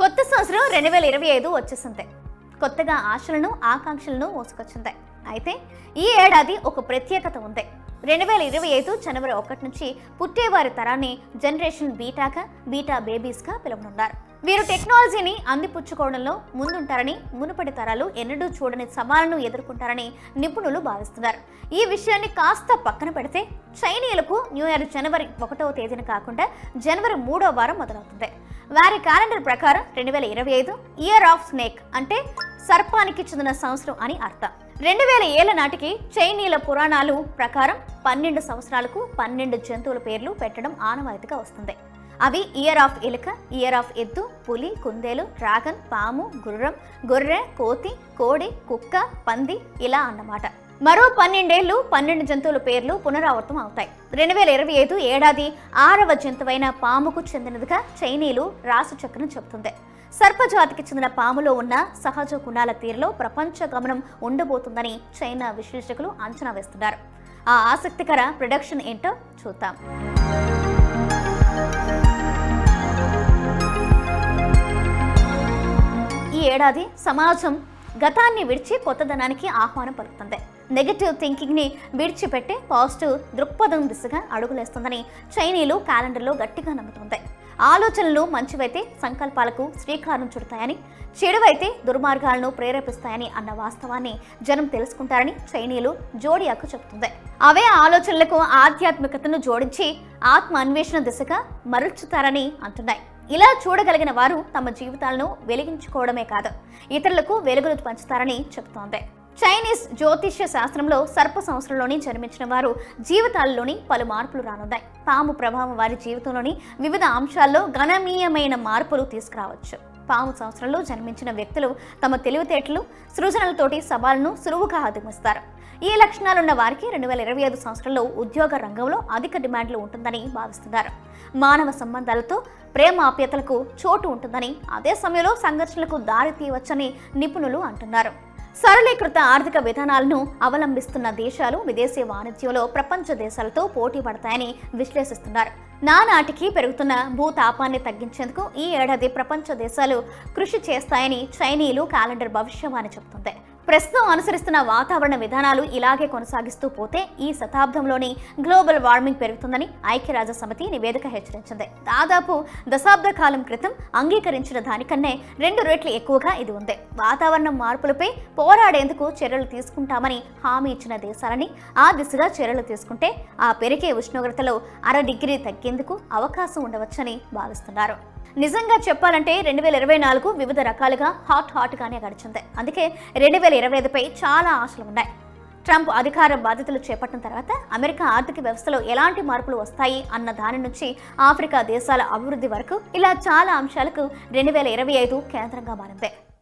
కొత్త సంవత్సరం రెండు వేల ఇరవై ఐదు వచ్చేసింది. కొత్తగా ఆశలను ఆకాంక్షలను మోసుకొచ్చింది. అయితే ఈ ఏడాది ఒక ప్రత్యేకత ఉంది. రెండు వేల ఇరవై ఐదు జనవరి ఒకటి నుంచి పుట్టేవారి తరాన్ని జనరేషన్ బీటాగా బీటా బేబీస్గా పిలవనున్నారు. వీరు టెక్నాలజీని అందిపుచ్చుకోవడంలో ముందుంటారని మునుపటి తరాలు ఎన్నడూ చూడని సవాళ్ళను ఎదుర్కొంటారని నిపుణులు భావిస్తున్నారు. ఈ విషయాన్ని కాస్త పక్కన పెడితే చైనీయులకు న్యూ ఇయర్ జనవరి ఒకటవ తేదీన కాకుండా జనవరి మూడో వారం మొదలవుతుంది. వారి క్యాలెండర్ ప్రకారం రెండు వేల ఇరవై ఐదు ఇయర్ ఆఫ్ స్నేక్ అంటే సర్పానికి చెందిన సంవత్సరం అని అర్థం. రెండు వేల ఏళ్ళ నాటికి చైనీయుల పురాణాలు ప్రకారం పన్నెండు సంవత్సరాలకు పన్నెండు జంతువుల పేర్లు పెట్టడం ఆనవాయితీగా వస్తుంది. అవి ఇయర్ ఆఫ్ ఎలుక ఇయర్ ఆఫ్ ఎద్దు పులి కుందేలు డ్రాగన్ పాము గుర్రం గొర్రె కోతి కోడి కుక్క పంది ఇలా అన్నమాట. మరో పన్నెండేళ్ళు పన్నెండు జంతువుల పేర్లు పునరావృతం అవుతాయి. రెండు వేల ఇరవై ఐదు ఏడాది ఆరవ జంతువైన పాముకు చెందినదిగా చైనీయులు రాసు చక్రం చెబుతుంది. సర్పజాతికి చెందిన పాములో ఉన్న సహజ గుణాల తీరులో ప్రపంచ గమనం ఉండబోతుందని చైనా విశ్లేషకులు అంచనా వేస్తున్నారు. ఆ ఆసక్తికర ప్రొడక్షన్ ఏంటో చూద్దాం. ఈ ఏడాది సమాజం గతాన్ని విడిచి కొత్తదనానికి ఆహ్వానం పలుకుతుంది. నెగటివ్ థింకింగ్ని విడిచిపెట్టి పాజిటివ్ దృక్పథం దిశగా అడుగులేస్తుందని చైనీయులు క్యాలెండర్లో గట్టిగా నమ్ముతుంది. ఆలోచనలు మంచివైతే సంకల్పాలకు శ్రీకారం చుడతాయని చెడువైతే దుర్మార్గాలను ప్రేరేపిస్తాయని అన్న వాస్తవాన్ని జనం తెలుసుకుంటారని చైనీయులు జోడియాకు చెబుతుంది. అవే ఆలోచనలకు ఆధ్యాత్మికతను జోడించి ఆత్మ అన్వేషణ దిశగా మరల్చుతారని అంటున్నాయి. ఇలా చూడగలిగిన వారు తమ జీవితాలను వెలిగించుకోవడమే కాదు ఇతరులకు వెలుగులు పంచుతారని చెబుతోంది. చైనీస్ జ్యోతిష్య శాస్త్రంలో సర్ప సంవత్సరంలోని జన్మించిన వారు జీవితాల్లోని పలు మార్పులు రానున్నాయి. పాము ప్రభావం వారి జీవితంలోని వివిధ అంశాల్లో గణనీయమైన మార్పులు తీసుకురావచ్చు. పాము సంవత్సరంలో జన్మించిన వ్యక్తులు తమ తెలివితేటలు సృజనలతోటి సవాళ్ళను సులువుగా అధిగమిస్తారు. ఈ లక్షణాలున్న వారికి రెండు వేల ఇరవై ఐదు సంవత్సరంలో ఉద్యోగ రంగంలో అధిక డిమాండ్లు ఉంటుందని భావిస్తున్నారు. మానవ సంబంధాలతో ప్రేమ ఆప్యతలకు చోటు ఉంటుందని అదే సమయంలో సంఘర్షణలకు దారి తీయవచ్చని నిపుణులు అంటున్నారు. సరళీకృత ఆర్థిక విధానాలను అవలంబిస్తున్న దేశాలు విదేశీ వాణిజ్యంలో ప్రపంచ దేశాలతో పోటీ పడతాయని విశ్లేషిస్తున్నారు. నానాటికి పెరుగుతున్న భూతాపాన్ని తగ్గించేందుకు ఈ ఏడాది ప్రపంచ దేశాలు కృషి చేస్తాయని చైనీయులు క్యాలెండర్ భవిష్యవాణి చెబుతుంది. ప్రస్తుతం అనుసరిస్తున్న వాతావరణ విధానాలు ఇలాగే కొనసాగిస్తూ పోతే ఈ శతాబ్దంలోని గ్లోబల్ వార్మింగ్ పెరుగుతుందని ఐక్యరాజ్య సమితి నివేదిక హెచ్చరించింది. దాదాపు దశాబ్ద కాలం క్రితం అంగీకరించిన దానికన్నే రెండు రెట్లు ఎక్కువగా ఇది ఉంది. వాతావరణ మార్పులపై పోరాడేందుకు చర్యలు తీసుకుంటామని హామీ ఇచ్చిన దేశాలని ఆ దిశగా చర్యలు తీసుకుంటే ఆ పెరిగే ఉష్ణోగ్రతలో అర డిగ్రీ తగ్గేందుకు అవకాశం ఉండవచ్చని భావిస్తున్నారు. నిజంగా చెప్పాలంటే రెండు వేల ఇరవై నాలుగు వివిధ రకాలుగా హాట్ హాట్గానే గడిచింది. అందుకే రెండు వేల ఇరవై ఐదుపై చాలా ఆశలు ఉన్నాయి. ట్రంప్ అధికార బాధ్యతలు చేపట్టిన తర్వాత అమెరికా ఆర్థిక వ్యవస్థలో ఎలాంటి మార్పులు వస్తాయి అన్న దాని నుంచి ఆఫ్రికా దేశాల అభివృద్ధి వరకు ఇలా చాలా అంశాలకు రెండు వేల ఇరవై ఐదు కేంద్రంగా మారింది.